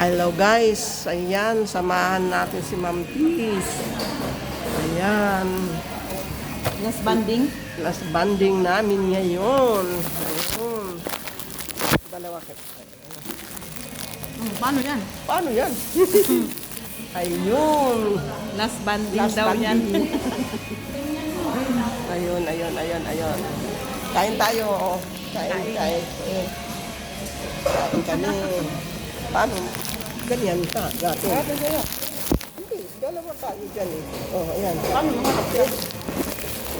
Hello guys, ayan, samahan natin si Ma'am Tis. Ayan, Last banding. last banding namin ngayon. Ayun. Dalawa ka. Hmm, paano yan? Paano yan? ayun. Last banding Last daw yan. banding. ayun, ayun, ayun, ayun. Kain tayo. Kain, Kain. kain. Kain kami. Paano? Ganyan ka. Gato. Hindi, dalawa tayo dyan eh. Oh, ayan. Paano mga kapatid?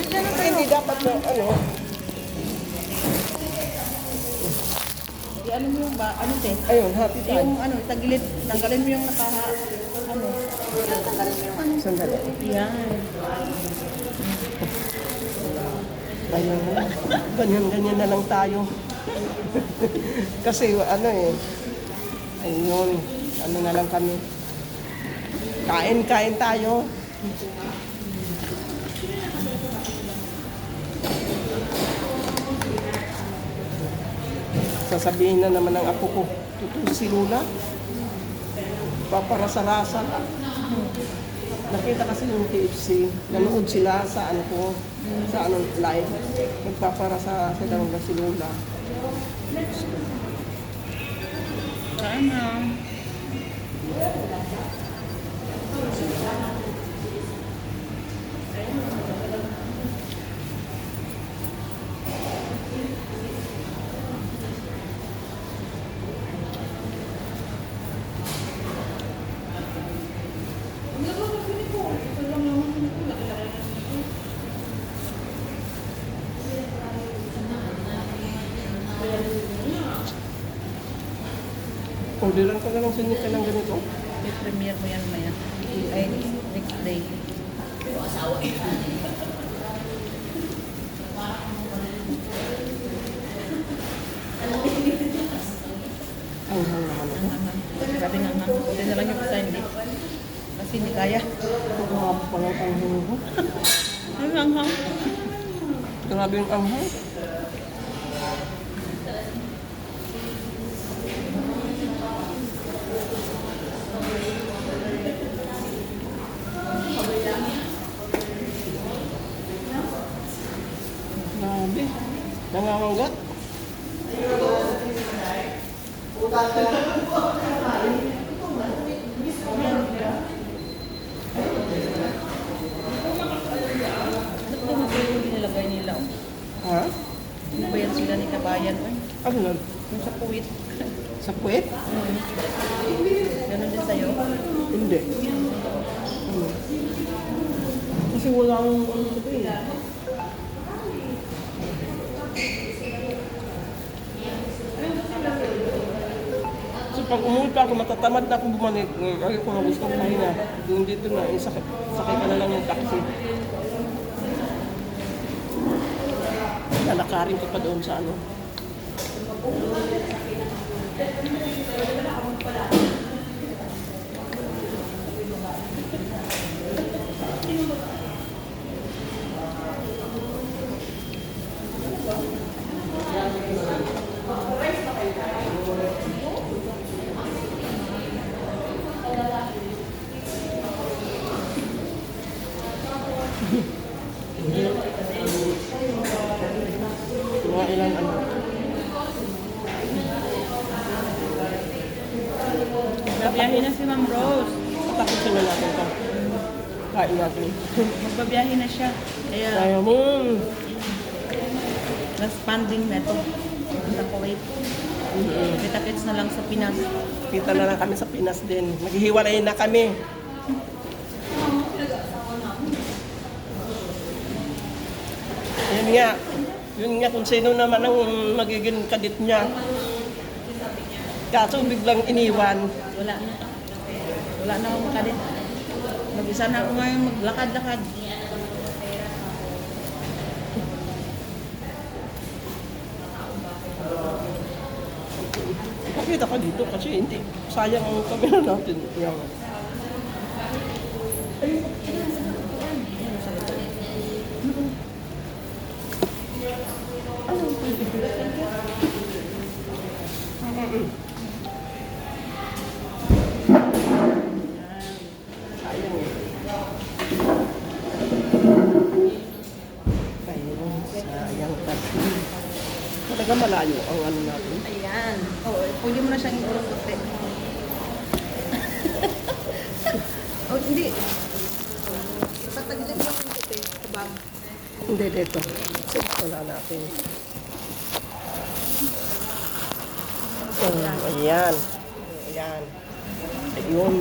Bigyan na tayo. Hindi dapat na, ano, I-ano mo yung ba? Ano te? ayun, happy time. Yung ano, tagilid. Tanggalin mo yung naka... Ano? Tanggalin mo yung ano. Sandali. Yan. Ayun. Ganyan, ganyan na lang tayo. Kasi ano eh, ayun, ano na lang kami. Kain, kain tayo. Sasabihin na naman ng apo ko, si Lula. Paparasa-rasa. Nakita kasi yung KFC, nanood sila sa ano ko, sa ano live. Nagpaparasa sila ng si Lula. Sana. Orderan ko na lang sa inyo ka ng Ang hang naman ako. Grabe nga nga. Pwede na lang yung isa hindi. Kasi hindi kaya. Grabe pa lang ang hang ko. Ay, hanghang. Grabe yung anghang. Grabe. Nangangagat. Ano ba yung yung nilagay nila? Ha? Ano ba yan sila ni Kabayan? Ay, Ano na? yung sa puwit. Sa puwet? Ganon din sa'yo. Hindi. Ano? Kasi wala akong ano ito eh. So pag umuwi pa ako, matatamad na ako bumalik. Ay ko na gusto ko pahinga. Doon dito na, eh, sakay, ka na lang yung taxi. Lalakarin ko pa doon sa ano. Mga ilang ano. Magbabiyahe na si Ma'am Rose. Tapusin na natin ito. Kain natin. Magbabiyahe na siya. Kaya, Kaya mo. last funding na ito. Sa Kuwait. Kita-kits na lang sa Pinas. Kita na lang kami sa Pinas din. Maghihiwalay na kami. Yun nga. Yun nga kung sino naman ang magiging kadit niya. Kaso biglang iniwan. Wala na. Wala na akong kadit. Mag-isa na ako ngayon maglakad-lakad. Pakita ka dito kasi hindi. Sayang ang camera natin. Yan. Taga malayo ang ano natin. Ayan. Oo, pwede mo na siyang iurukote. oh, hindi. Patagilid mo yung kote. Kabag. Hindi dito. Wala natin. Oh, ayan. Ayan. Ayun.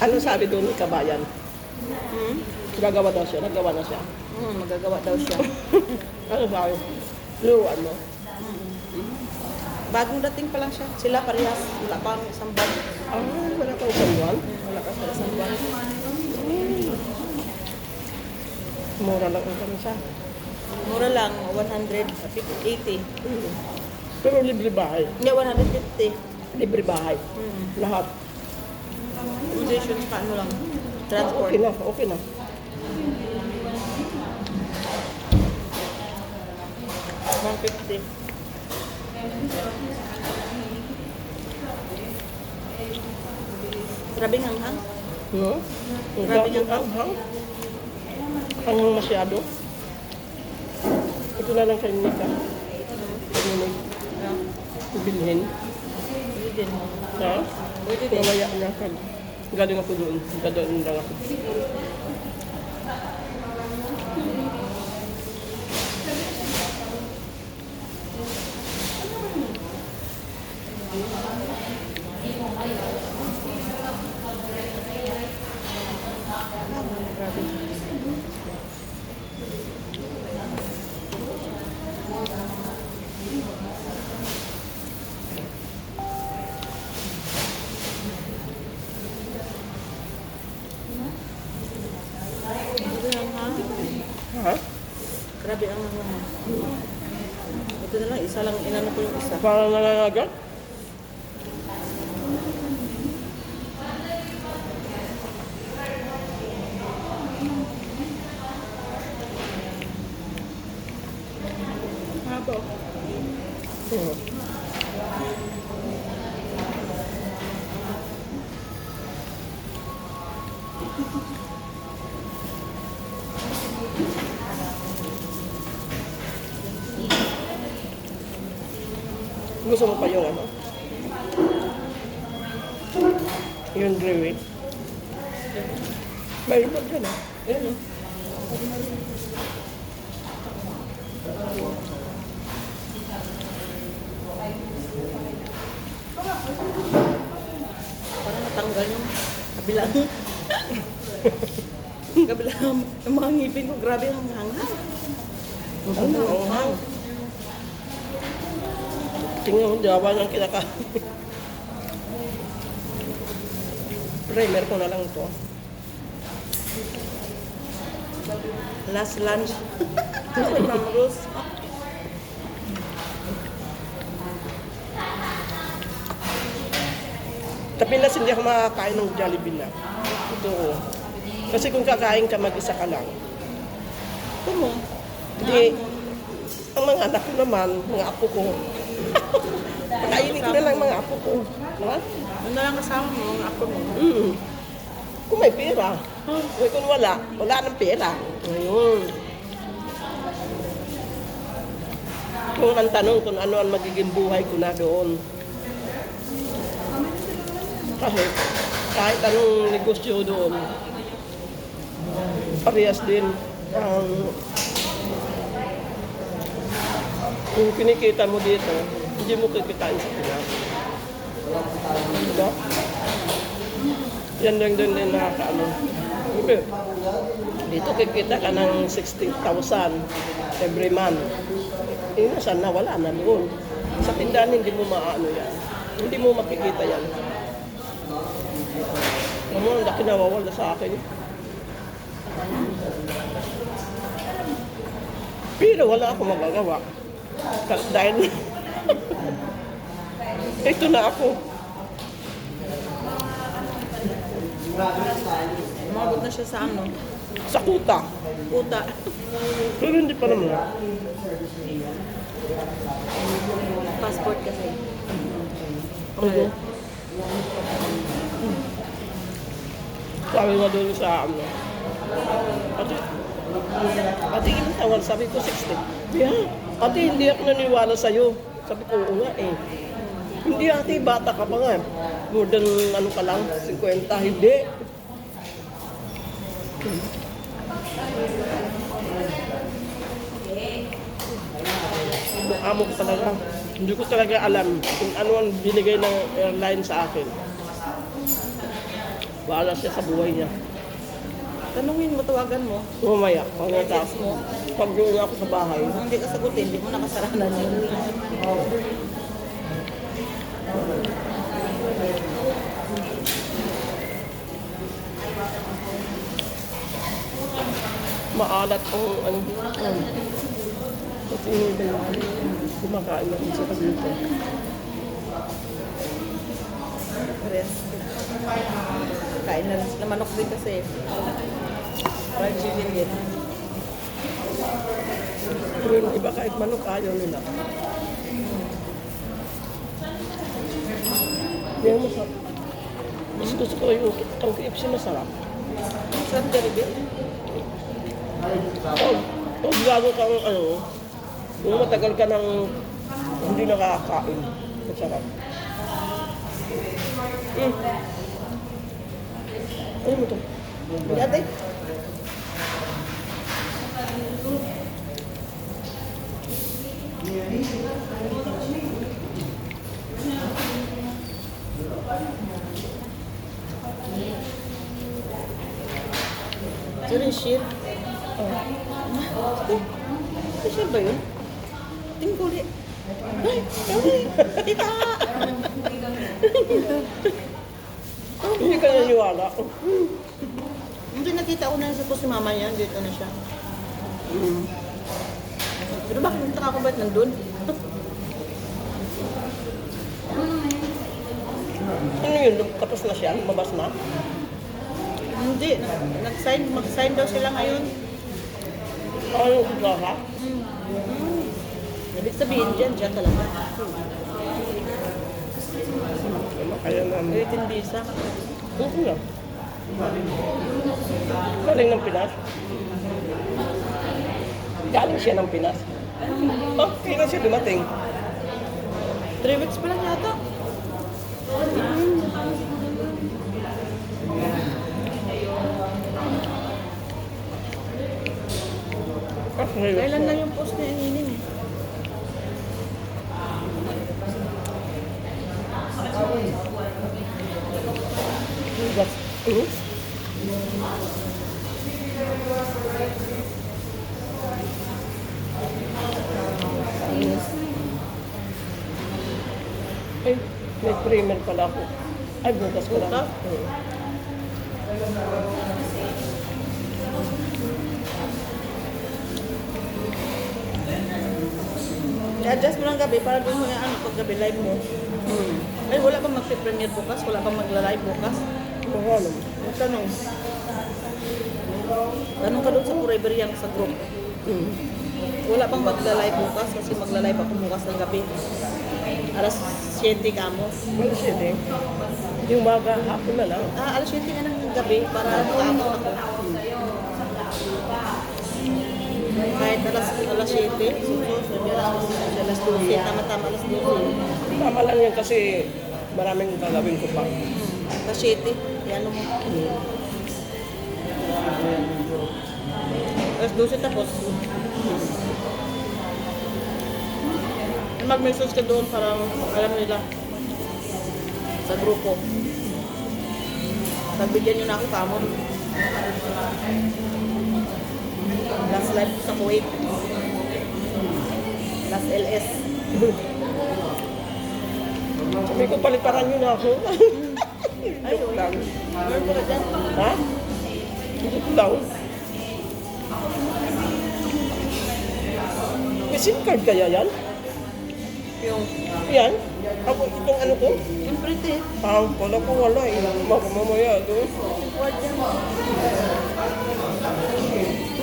Ano sabi doon ni Kabayan? Hmm? Gagawa daw siya. Nagawa na siya. Hmm, magagawa daw siya. Ano sabi? Luwan mo. Bagong dating pa lang siya. Sila parehas. Wala pa ang isang buwan. Ah, wala pang isang buwan. Wala pa sa isang buwan. Mura lang ang kami siya. Mura lang, 180. Hmm. Pero libre bahay. Hindi, 150. Libre bahay. Hmm. Lahat. Accommodation pa ano lang. Transport. Okay na, okay na. One fifty. Grabe ang hanghang. No? Grabe ang ang hang. Ang masyado. Ito na lang kay Nika. Ano Yeah. bilhin. Din. Ha? Pwede din. Mamaya na ka. Galing ako doon. Gadoon lang ako. Grabe. Grabe ang hanghang. Ha? Grabe ang hanghang. Ito na lang, isa lang inano ko yung isa. Parang nangangagat? Gusto mo pa yung ano? Yung drawing. Mayroon pa dyan ah. Ayan oh. Parang natanggal yung kabilang. kabilang yung mga ngipin ko. Grabe ang hanghang. Ang hanghang. Tingnan mo, jawa ng kinakain. Primer ko na lang ito. Last lunch. Ma'am Rose. Tapinas hindi ako makakain ng Jollibee na. Ito ko. Kasi kung kakain ka, mag-isa ka lang. Kumo. Hindi, ang mga anak ko naman, mga apo ko. Na lang mga apo ko. Diba? Ano na lang kasama mo, ang ako mo. Mm. Kung may pera. Eh, kung wala, wala ng pera. Ngayon. Kung ang tanong kung ano ang magiging buhay ko na doon. Kasi kahit anong negosyo doon, parehas din ang yung kinikita mo dito, hindi mo kikitain sa Pinas. Diba? Yan lang din din nakakaano. Kasi Dito kikita ka ng 60,000 every month. Eh, nasaan na? Wala na doon. Sa tindahan, hindi mo maano yan. Hindi mo makikita yan. Ano, ang laki nawawala sa akin. Pero wala ako magagawa. Dahil ito na ako. Umabot na siya sa ano. Sa kuta. Puta. Pero hindi pa naman. Passport kasi. Ano? Sabi nga doon sa ano. Kasi Ate, ilang taon? Sabi ko, 60. Yeah. Ate, hindi ako naniwala sa'yo. Sabi ko, oo nga eh. Hindi ate, bata ka pa nga. More than ano ka lang, 50. Hindi. Mukha mo talaga. Hindi ko talaga alam kung ano ang binigay ng airline sa akin. Bahala siya sa buhay niya. Tanungin mo, tawagan mo. Mamaya, pag natapos mo, pag ako sa bahay, Kung hindi ka sagutin, hindi mo nakasaranan yun. Maalat ang ano, um, kasi hindi na kumakain natin sa dito. Rest. Kain na sila manok din kasi. Fried chicken din. Pero yung iba kahit manok ayaw nila. Yan masarap. Mas gusto ko yung ang KFC masarap. Sarap Jollibee. Pag, pag gago kang ano, kung matagal ka nang hindi nakakain, masarap. Mm. Ano mo to? Ate. Saan yung shit? Oh. Siya ba yun? Tingin ko ulit. Ay, ay, tita! Hindi ka naniwala. Hindi nakita ko na sa si mama niya, dito na siya. Mm. Pero bakit nagtaka ko ba't nandun? Ano yun? Tapos na siya? Lumabas na? Hindi, nag- nag-sign, mag-sign daw sila ngayon. Ano yung kutsara? Ibig sabihin dyan, dyan talaga. Kaya namin. Written visa. Oo nga. Galing ng Pinas. Galing siya ng Pinas. Oh, kailan siya dumating? Three weeks pa lang yata. Kailan lang yung post na ininin eh. That's, hmm? Ay, may primer pala ako. Ay, bukas ko lang. I-adjust mo lang gabi para doon mo yung ano pag gabi live mo. Hmm. Ay, wala bang mag-premiere bukas? Wala bang magla-live bukas? Oo, alam. Yung tanong. Tanong ka doon sa Forever Young sa group. Hmm. Wala bang magla-live bukas? Kasi magla-live ako bukas ng gabi. Alas 7 ka mo. Ano siya eh? Yung maga, hapon na lang. Ah, alas 7 nga ng gabi para makaabot ako. Kahit alas, alas 7, so, so, sabi alas, alas 12, tama-tama alas 12. Tama lang yan kasi maraming gagawin ko pa. Alas 7, yan mo. Alas 12 tapos. Mag-message ka doon para alam nila sa grupo. Pagbigyan nyo na ako kamon. Last live ko sa Kuwait. Last LS. Sabi ko, palitaran na ako. Joke lang. Ha? Joke lang. May SIM card kaya yan? Yung, Yan? Ako, itong ano ko? yung pretty. Ah, wala ko wala eh. Mamaya doon. Yan.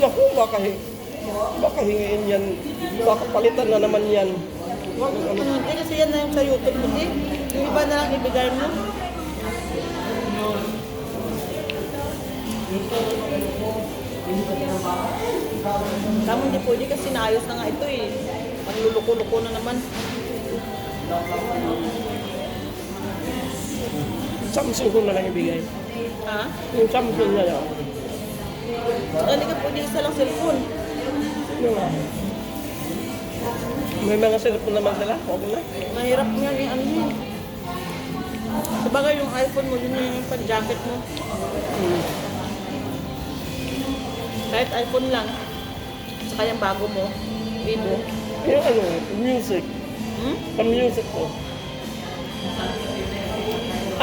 Naku, baka, baka hingin yan. Baka palitan na naman yan. Wag mo hindi kasi yan na yung sa YouTube mo, di. Yung iba na lang ibigay mo. Tama hindi pwede kasi naayos na nga ito eh. Magluluko-luko na naman. Samsung ko na lang ibigay. Ha? Yung Samsung na lang. Hindi ka pwede isa lang cellphone. Nga. May mga cellphone naman sila. Okay na. Mahirap nga yung ano yun. Sabagay yung iPhone mo, yun yung pan-jacket mo. Hmm. Kahit iPhone lang. Saka yung bago mo, Vivo. Yung ano, music. Hmm? Sa music ko.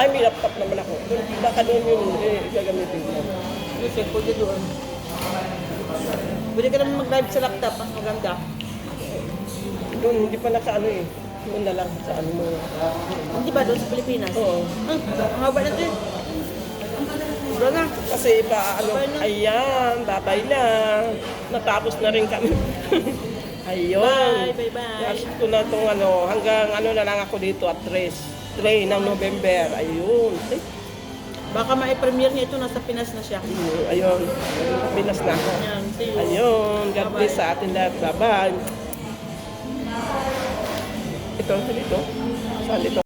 Ay, may laptop naman ako. Baka doon yun eh, gagamitin ko. Music, pwede doon. Pwede ka naman mag-live sa laptop, mas maganda. Doon, hindi pa naka ano eh. Doon na lang sa ano mo. Hindi ba doon sa Pilipinas? Oo. Ah, ang haba na din. Wala na. Kasi pa ano, Babay na. ayan, babay na. Natapos na rin kami. Ayun. Bye, bye, bye. Last ko na itong ano, hanggang ano na lang ako dito at 3. 3 ng November. Ayun. Ay, Baka ma-premiere niya ito, nasa Pinas na siya. ayun. Binas na ako. Yan, see you. Ayun. God bless sa atin lahat. Bye-bye. Ito, dito. Saan dito?